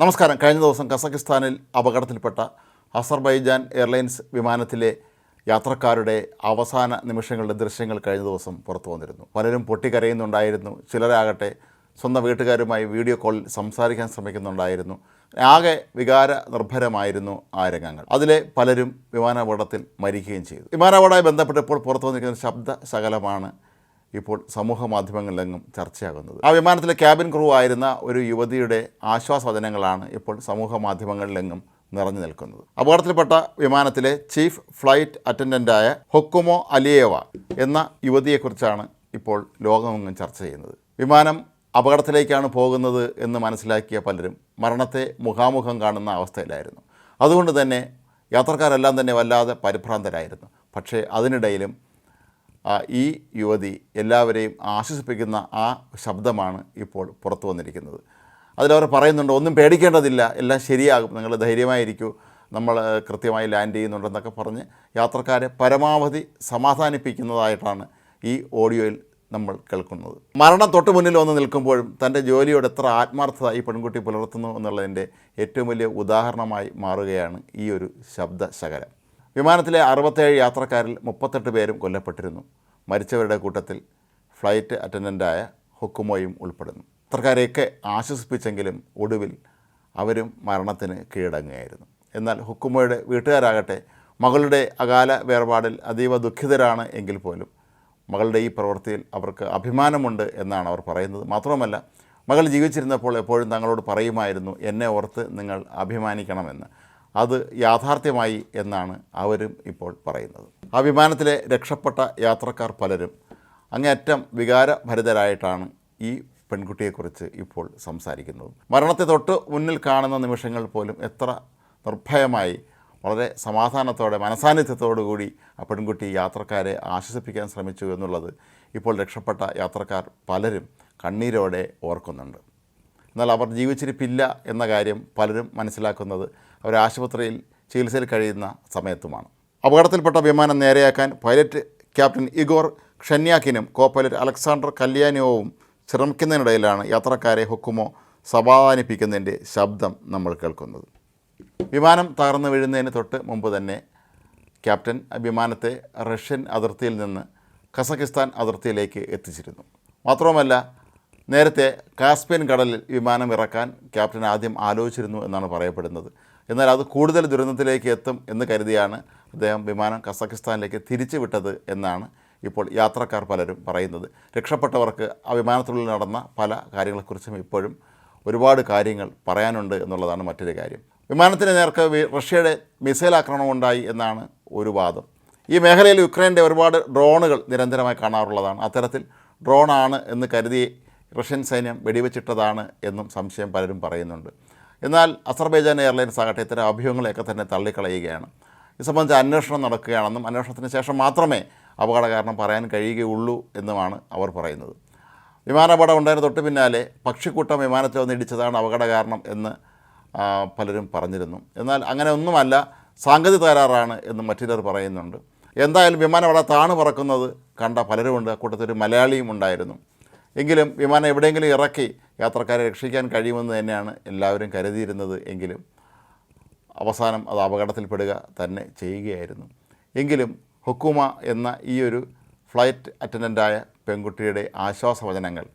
നമസ്കാരം. കഴിഞ്ഞ ദിവസം കസക്കിസ്ഥാനിൽ അപകടത്തിൽപ്പെട്ട അസർബൈജാൻ എയർലൈൻസ് വിമാനത്തിലെ യാത്രക്കാരുടെ അവസാന നിമിഷങ്ങളുടെ ദൃശ്യങ്ങൾ കഴിഞ്ഞ ദിവസം പുറത്തു വന്നിരുന്നു. പലരും പൊട്ടിക്കരയുന്നുണ്ടായിരുന്നു. ചിലരാകട്ടെ സ്വന്തം വീട്ടുകാരുമായി വീഡിയോ കോളിൽ സംസാരിക്കാൻ ശ്രമിക്കുന്നുണ്ടായിരുന്നു. ആകെ വികാര നിർഭരമായിരുന്നു ആ രംഗങ്ങൾ. അതിലെ പലരും വിമാനാപകടത്തിൽ മരിക്കുകയും ചെയ്തു. വിമാനാപകടമായി ബന്ധപ്പെട്ടപ്പോൾ പുറത്തു വന്നിരിക്കുന്ന ശബ്ദ ശകലമാണ് ഇപ്പോൾ സമൂഹ മാധ്യമങ്ങളിലെങ്ങും ചർച്ചയാകുന്നത്. ആ വിമാനത്തിലെ ക്യാബിൻ ക്രൂ ആയിരുന്ന ഒരു യുവതിയുടെ ആശ്വാസവചനങ്ങളാണ് ഇപ്പോൾ സമൂഹ മാധ്യമങ്ങളിലെങ്ങും നിറഞ്ഞു നിൽക്കുന്നത്. അപകടത്തിൽപ്പെട്ട വിമാനത്തിലെ ചീഫ് ഫ്ലൈറ്റ് അറ്റൻഡന്റായ ഹൊക്കുമോ അലിയേവ എന്ന യുവതിയെക്കുറിച്ചാണ് ഇപ്പോൾ ലോകമെങ്ങും ചർച്ച ചെയ്യുന്നത്. വിമാനം അപകടത്തിലേക്കാണ് പോകുന്നത് എന്ന് മനസ്സിലാക്കിയ പലരും മരണത്തെ മുഖാമുഖം കാണുന്ന അവസ്ഥയിലായിരുന്നു. അതുകൊണ്ട് തന്നെ യാത്രക്കാരെല്ലാം തന്നെ വല്ലാതെ പരിഭ്രാന്തരായിരുന്നു. പക്ഷേ അതിനിടയിലും ഈ യുവതി എല്ലാവരെയും ആശ്വസിപ്പിക്കുന്ന ആ ശബ്ദമാണ് ഇപ്പോൾ പുറത്തു വന്നിരിക്കുന്നത്. അതിലവർ പറയുന്നുണ്ട് ഒന്നും പേടിക്കേണ്ടതില്ല എല്ലാം ശരിയാകും നിങ്ങൾ ധൈര്യമായിരിക്കൂ നമ്മൾ കൃത്യമായി ലാൻഡ് ചെയ്യുന്നുണ്ടെന്നൊക്കെ പറഞ്ഞ് യാത്രക്കാരെ പരമാവധി സമാധാനിപ്പിക്കുന്നതായിട്ടാണ് ഈ ഓഡിയോയിൽ നമ്മൾ കേൾക്കുന്നത്. മരണം തൊട്ട് മുന്നിൽ വന്ന് നിൽക്കുമ്പോഴും തന്റെ ജോലിയോട് എത്ര ആത്മാർത്ഥത ഈ പെൺകുട്ടി പുലർത്തുന്നു എന്നുള്ളതിന്റെ ഏറ്റവും വലിയ ഉദാഹരണമായി മാറുകയാണ് ഈ ഒരു ശബ്ദ ശകലം വിമാനത്തിലെ അറുപത്തേഴ് യാത്രക്കാരിൽ മുപ്പത്തെട്ട് പേരും കൊല്ലപ്പെട്ടിരുന്നു. മരിച്ചവരുടെ കൂട്ടത്തിൽ ഫ്ലൈറ്റ് അറ്റൻഡന്റായ ഹുക്കുമോയും ഉൾപ്പെടുന്നു. യാത്രക്കാരെയൊക്കെ ആശ്വസിപ്പിച്ചെങ്കിലും ഒടുവിൽ അവരും മരണത്തിന് കീഴടങ്ങുകയായിരുന്നു. എന്നാൽ ഹുക്കുമോയുടെ വീട്ടുകാരാകട്ടെ മകളുടെ അകാല വേർപാടിൽ അതീവ ദുഃഖിതരാണ് എങ്കിൽ പോലും മകളുടെ ഈ പ്രവൃത്തിയിൽ അവർക്ക് അഭിമാനമുണ്ട് എന്നാണ് അവർ പറയുന്നത്. മാത്രമല്ല മകൾ ജീവിച്ചിരുന്നപ്പോൾ എപ്പോഴും തങ്ങളോട് പറയുമായിരുന്നു എന്നെ ഓർത്ത് നിങ്ങൾ അഭിമാനിക്കണമെന്ന്. അത് യാഥാർത്ഥ്യമായി എന്നാണ് അവരും ഇപ്പോൾ പറയുന്നത്. ആ വിമാനത്തിലെ രക്ഷപ്പെട്ട യാത്രക്കാർ പലരും അങ്ങേയറ്റം വികാരഭരിതരായിട്ടാണ് ഈ പെൺകുട്ടിയെക്കുറിച്ച് ഇപ്പോൾ സംസാരിക്കുന്നത്. മരണത്തെ തൊട്ട് മുന്നിൽ കാണുന്ന നിമിഷങ്ങൾ പോലും എത്ര നിർഭയമായി വളരെ സമാധാനത്തോടെ മനസാന്നിധ്യത്തോടുകൂടി ആ പെൺകുട്ടി യാത്രക്കാരെ ആശ്വസിപ്പിക്കാൻ ശ്രമിച്ചു എന്നുള്ളത് ഇപ്പോൾ രക്ഷപ്പെട്ട യാത്രക്കാർ പലരും കണ്ണീരോടെ ഓർക്കുന്നുണ്ട്. എന്നാൽ അവർ ജീവിച്ചിരിപ്പില്ല എന്ന കാര്യം പലരും മനസ്സിലാക്കുന്നത് അവർ ആശുപത്രിയിൽ ചികിത്സയിൽ കഴിയുന്ന സമയത്തുമാണ്. അപകടത്തിൽപ്പെട്ട വിമാനം നേരെയാക്കാൻ പൈലറ്റ് ക്യാപ്റ്റൻ ഇഗോർ ഷന്യാക്കിനും കോ പൈലറ്റ് അലക്സാണ്ടർ കല്യാനിയോവും ശ്രമിക്കുന്നതിനിടയിലാണ് യാത്രക്കാരെ ഹുക്കുമോ സമാധാനിപ്പിക്കുന്നതിന്റെ ശബ്ദം നമ്മൾ കേൾക്കുന്നത്. വിമാനം തകർന്നു വീഴുന്നതിന് തൊട്ട് മുമ്പ് തന്നെ ക്യാപ്റ്റൻ വിമാനത്തെ റഷ്യൻ അതിർത്തിയിൽ നിന്ന് കസക്കിസ്ഥാൻ അതിർത്തിയിലേക്ക് എത്തിച്ചിരുന്നു. മാത്രവുമല്ല നേരത്തെ കാസ്പിയൻ കടലിൽ വിമാനം ഇറക്കാൻ ക്യാപ്റ്റൻ ആദ്യം ആലോചിച്ചിരുന്നു എന്നാണ് പറയപ്പെടുന്നത്. എന്നാൽ അത് കൂടുതൽ ദുരന്തത്തിലേക്ക് എത്തും എന്ന് കരുതിയാണ് അദ്ദേഹം വിമാനം കസാഖിസ്ഥാനിലേക്ക് തിരിച്ചു വിട്ടത് എന്നാണ് ഇപ്പോൾ യാത്രക്കാർ പലരും പറയുന്നത്. രക്ഷപ്പെട്ടവർക്ക് ആ വിമാനത്തിനുള്ളിൽ നടന്ന പല കാര്യങ്ങളെക്കുറിച്ചും ഇപ്പോഴും ഒരുപാട് കാര്യങ്ങൾ പറയാനുണ്ട് എന്നുള്ളതാണ് മറ്റൊരു കാര്യം. വിമാനത്തിന് നേർക്ക് റഷ്യയുടെ മിസൈൽ ആക്രമണം ഉണ്ടായി എന്നാണ് ഒരു വാദം. ഈ മേഖലയിൽ യുക്രൈന്റെ ഒരുപാട് ഡ്രോണുകൾ നിരന്തരമായി കാണാറുള്ളതാണ്. അത്തരത്തിൽ ഡ്രോണാണ് എന്ന് കരുതി റഷ്യൻ സൈന്യം വെടിവെച്ചിട്ടതാണ് എന്നും സംശയം പലരും പറയുന്നുണ്ട്. എന്നാൽ അസർബൈജാൻ എയർലൈൻസ് ആകട്ടെ ഇത്തരം അഭ്യൂഹങ്ങളെയൊക്കെ തന്നെ തള്ളിക്കളയുകയാണ്. ഇത് സംബന്ധിച്ച് അന്വേഷണം നടക്കുകയാണെന്നും അന്വേഷണത്തിന് ശേഷം മാത്രമേ അപകട കാരണം പറയാൻ കഴിയുകയുള്ളൂ എന്നുമാണ് അവർ പറയുന്നത്. വിമാനാപകടം ഉണ്ടായിരുന്ന തൊട്ട് പിന്നാലെ പക്ഷിക്കൂട്ടം വിമാനത്തിൽ വന്ന് ഇടിച്ചതാണ് അപകട കാരണം എന്ന് പലരും പറഞ്ഞിരുന്നു. എന്നാൽ അങ്ങനെ ഒന്നുമല്ല സാങ്കേതിക തകരാറാണ് എന്ന് മറ്റു പറയുന്നുണ്ട്. എന്തായാലും വിമാനം താണു പറക്കുന്നത് കണ്ട പലരുമുണ്ട്. അക്കൂട്ടത്തിൽ ഒരു മലയാളിയും ഉണ്ടായിരുന്നു. എങ്കിലും വിമാനം എവിടെയെങ്കിലും ഇറക്കി യാത്രക്കാരെ രക്ഷിക്കാൻ കഴിയുമെന്ന് തന്നെയാണ് എല്ലാവരും കരുതിയിരുന്നത് എങ്കിലും അവസാനം അത് അപകടത്തിൽപ്പെടുക തന്നെ ചെയ്യുകയായിരുന്നു. എങ്കിലും ഹുക്കുമ എന്ന ഈ ഒരു ഫ്ലൈറ്റ് അറ്റൻഡന്റായ പെൺകുട്ടിയുടെ ആശ്വാസവചനങ്ങൾ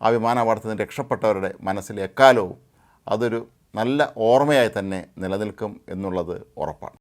ആ വിമാനാപകടത്തിൽ നിന്ന് രക്ഷപ്പെട്ടവരുടെ മനസ്സിൽ എക്കാലവും അതൊരു നല്ല ഓർമ്മയായി തന്നെ നിലനിൽക്കും എന്നുള്ളത് ഉറപ്പാണ്.